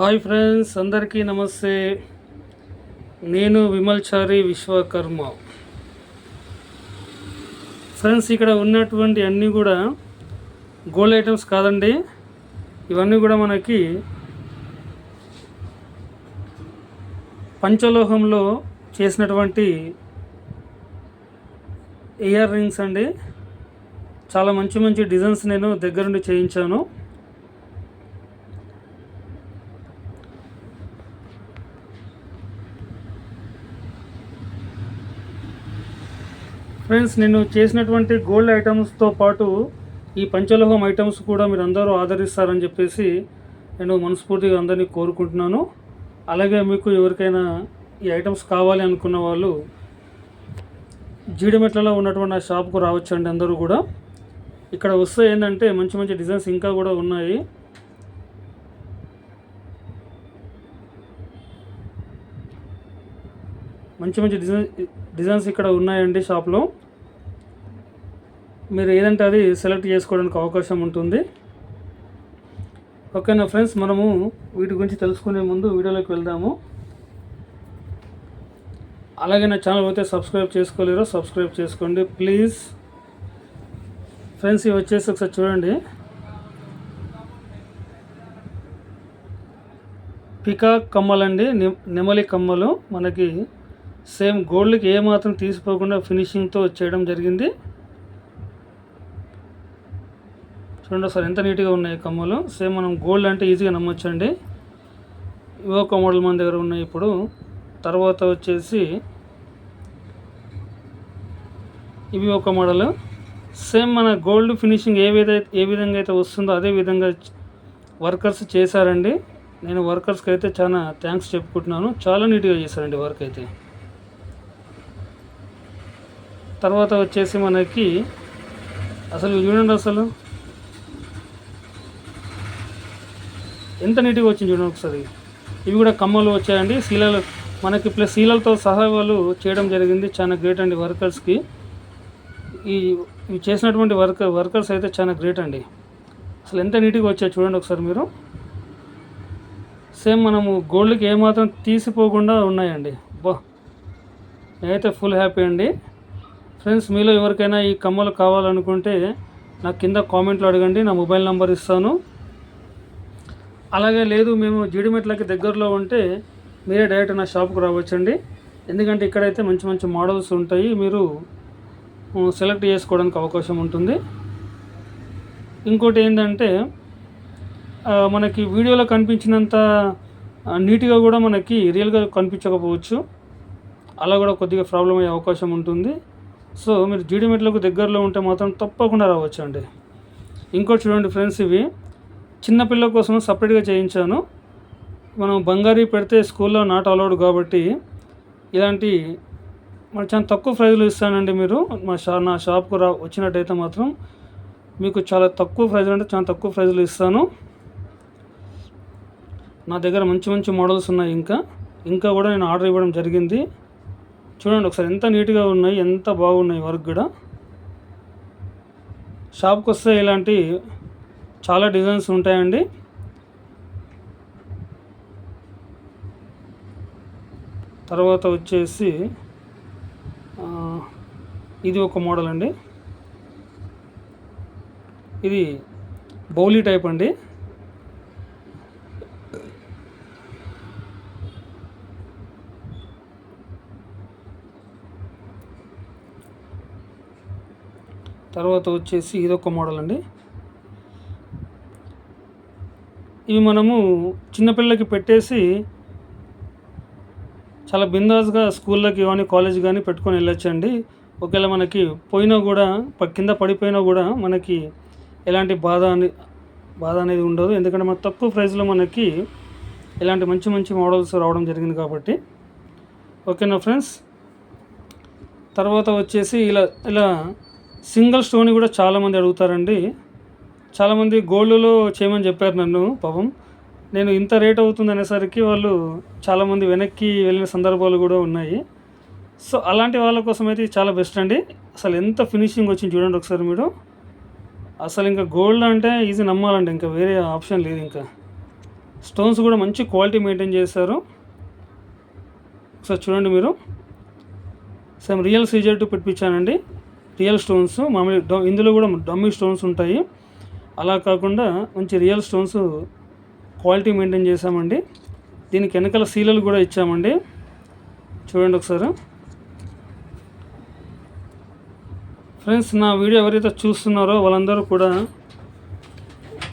Hi friends అందరికీ నమస్తే. నేను విమల్చారి విశ్వకర్మ. ఫ్రెండ్స్ ఇక్కడ ఉన్నటువంటి అన్నీ కూడా గోల్డ్ ఐటమ్స్ కాదండి. ఇవన్నీ కూడా మనకి పంచలోహంలో చేసినటువంటి ఇయర్ రింగ్స్ అండి. చాలా మంచి మంచి డిజైన్స్ నేను దగ్గరుండి చేయించాను. ఫ్రెండ్స్ నేను చేసినటువంటి గోల్డ్ ఐటమ్స్తో పాటు ఈ పంచలోహం ఐటమ్స్ కూడా మీరు అందరూ ఆదరిస్తారని చెప్పేసి నేను మనస్ఫూర్తిగా అందరినీ కోరుకుంటున్నాను. అలాగే మీకు ఎవరికైనా ఈ ఐటమ్స్ కావాలి అనుకున్న వాళ్ళు జీడిమెట్లలో ఉన్నటువంటి ఆ షాప్కు రావచ్చండి అందరూ కూడా. ఇక్కడ వస్తే ఏంటంటే మంచి మంచి డిజైన్స్ ఇంకా కూడా ఉన్నాయి. మంచి మంచి డిజైన్ డిజైన్స్ ఇక్కడ ఉన్నాయండి షాప్లో. మీరు ఏదంటే అది సెలెక్ట్ చేసుకోవడానికి అవకాశం ఉంటుంది. ఓకేనా ఫ్రెండ్స్ మనము వీటి గురించి తెలుసుకునే ముందు వీడియోలోకి వెళ్దాము. అలాగే నా ఛానల్ అయితే సబ్స్క్రైబ్ చేసుకోలేరు సబ్స్క్రైబ్ చేసుకోండి ప్లీజ్. ఫ్రెండ్స్ ఇవి వచ్చేసి ఒకసారి చూడండి. పికాక్ కమ్మలండి నె- నెమలి కమ్మలు. మనకి సేమ్ గోల్డ్కి ఏమాత్రం తీసిపోకుండా ఫినిషింగ్తో చేయడం జరిగింది. చూడండి సార్ ఎంత నీట్గా ఉన్నాయి కమ్మలు. సేమ్ మనం గోల్డ్ అంటే ఈజీగా నమ్మొచ్చండి. ఇవి ఒక మోడల్ మన దగ్గర ఉన్నాయి ఇప్పుడు. తర్వాత వచ్చేసి ఇవి ఒక మోడల్. సేమ్ మన గోల్డ్ ఫినిషింగ్ ఏ విధ ఏ విధంగా అయితే వస్తుందో అదే విధంగా వర్కర్స్ చేశారండి. నేను వర్కర్స్కి అయితే చాలా థ్యాంక్స్ చెప్పుకుంటున్నాను. చాలా నీట్గా చేశారండి వర్క్ అయితే. తర్వాత వచ్చేసి మనకి అసలు చూడండి అసలు ఎంత నీట్గా వచ్చింది చూడండి ఒకసారి. ఇవి కూడా కమ్మలు వచ్చాయండి. శీలలు మనకి ప్లస్ శీలలతో సహా వాళ్ళు చేయడం జరిగింది చాలా గ్రేట్ అండి వర్కర్స్కి ఈ ఇవి చేసినటువంటి వర్కర్ వర్కర్స్ అయితే చాలా గ్రేట్ అండి. అసలు ఎంత నీట్గా వచ్చాయి చూడండి ఒకసారి మీరు. సేమ్ మనము గోల్డ్కి ఏమాత్రం తీసిపోకుండా ఉన్నాయండి. బా నేనైతే ఫుల్ హ్యాపీ అండి. ఫ్రెండ్స్ మీలో ఎవరికైనా ఈ కమ్మలు కావాలనుకుంటే నాకు కింద కామెంట్లో అడగండి. నా మొబైల్ నెంబర్ ఇస్తాను. అలాగే లేదు మేము జీడిమెట్లకి దగ్గరలో ఉంటే మీరే డైరెక్ట్ నా షాప్కి రావచ్చండి. ఎందుకంటే ఇక్కడైతే మంచి మంచి మోడల్స్ ఉంటాయి మీరు సెలెక్ట్ చేసుకోవడానికి అవకాశం ఉంటుంది. ఇంకోటి ఏంటంటే మనకి వీడియోలో కనిపించినంత నీట్గా కూడా మనకి రియల్గా కనిపించకపోవచ్చు. అలా కూడా కొద్దిగా ప్రాబ్లం అయ్యే అవకాశం ఉంటుంది. సో మీరు జీడిమెట్లకు దగ్గరలో ఉంటే మాత్రం తప్పకుండా రావచ్చు అండి ఇంకోటి చూడండి ఫ్రెండ్స్ ఇవి. చిన్నపిల్ల కోసం సపరేట్గా చేయించాను. మనం బంగారీ పెడితే స్కూల్లో నాట్ అలౌడ్ కాబట్టి ఇలాంటి మరి చాలా తక్కువ ప్రైజ్లో ఇస్తానండి మీరు. మా షా నా షాప్కు రా వచ్చినట్టయితే మాత్రం మీకు చాలా తక్కువ ప్రైజ్లు అంటే చాలా తక్కువ ప్రైజ్లో ఇస్తాను. నా దగ్గర మంచి మంచి మోడల్స్ ఉన్నాయి ఇంకా. ఇంకా కూడా నేను ఆర్డర్ ఇవ్వడం జరిగింది. చూడండి ఒకసారి ఎంత నీట్గా ఉన్నాయి ఎంత బాగున్నాయి వర్క్ కూడా. షాప్కి వస్తే ఇలాంటి చాలా డిజైన్స్ ఉంటాయండి. తర్వాత వచ్చేసి ఇది ఒక మోడల్ అండి. ఇది బౌలీ టైప్ అండి. తర్వాత వచ్చేసి ఇదొక మోడల్ అండి. ఇవి మనము చిన్నపిల్లలకి పెట్టేసి చాలా బిందాస్గా స్కూళ్ళకి కానీ కాలేజ్ కానీ పెట్టుకొని వెళ్ళొచ్చండి. ఒకవేళ మనకి పోయినా కూడా కింద పడిపోయినా కూడా మనకి ఎలాంటి బాధ అని బాధ అనేది ఉండదు. ఎందుకంటే మన తక్కువ ప్రైస్లో మనకి ఇలాంటి మంచి మంచి మోడల్స్ రావడం జరిగింది కాబట్టి. ఓకేనా ఫ్రెండ్స్? తర్వాత వచ్చేసి ఇలా ఇలా సింగిల్ స్టోన్ కూడా చాలామంది అడుగుతారండి. చాలామంది గోల్డ్లో చేయమని చెప్పారు నన్ను పాపం. నేను ఇంత రేట్ అవుతుంది అనేసరికి వాళ్ళు చాలామంది వెనక్కి వెళ్ళిన సందర్భాలు కూడా ఉన్నాయి. సో అలాంటి వాళ్ళ కోసం అయితే చాలా బెస్ట్ అండి. అసలు ఎంత ఫినిషింగ్ వచ్చింది చూడండి ఒకసారి మీరు. అసలు ఇంకా గోల్డ్ అంటే ఈజీ నమ్మాలండి ఇంకా వేరే ఆప్షన్ లేదు ఇంకా. స్టోన్స్ కూడా మంచి క్వాలిటీ మెయింటైన్ చేశారు. ఒకసారి చూడండి మీరు. సేమ్ రియల్ సీజర్ టు పెట్టించానండి రియల్ స్టోన్స్ మామూలు ఇందులో కూడా డమ్మీ స్టోన్స్ ఉంటాయి. అలా కాకుండా మంచి రియల్ స్టోన్స్ క్వాలిటీ మెయింటైన్ చేశామండి. దీనికి వెనకాల సీలలు కూడా ఇచ్చామండి. చూడండి ఒకసారి. ఫ్రెండ్స్ నా వీడియో ఎవరైతే చూస్తున్నారో వాళ్ళందరూ కూడా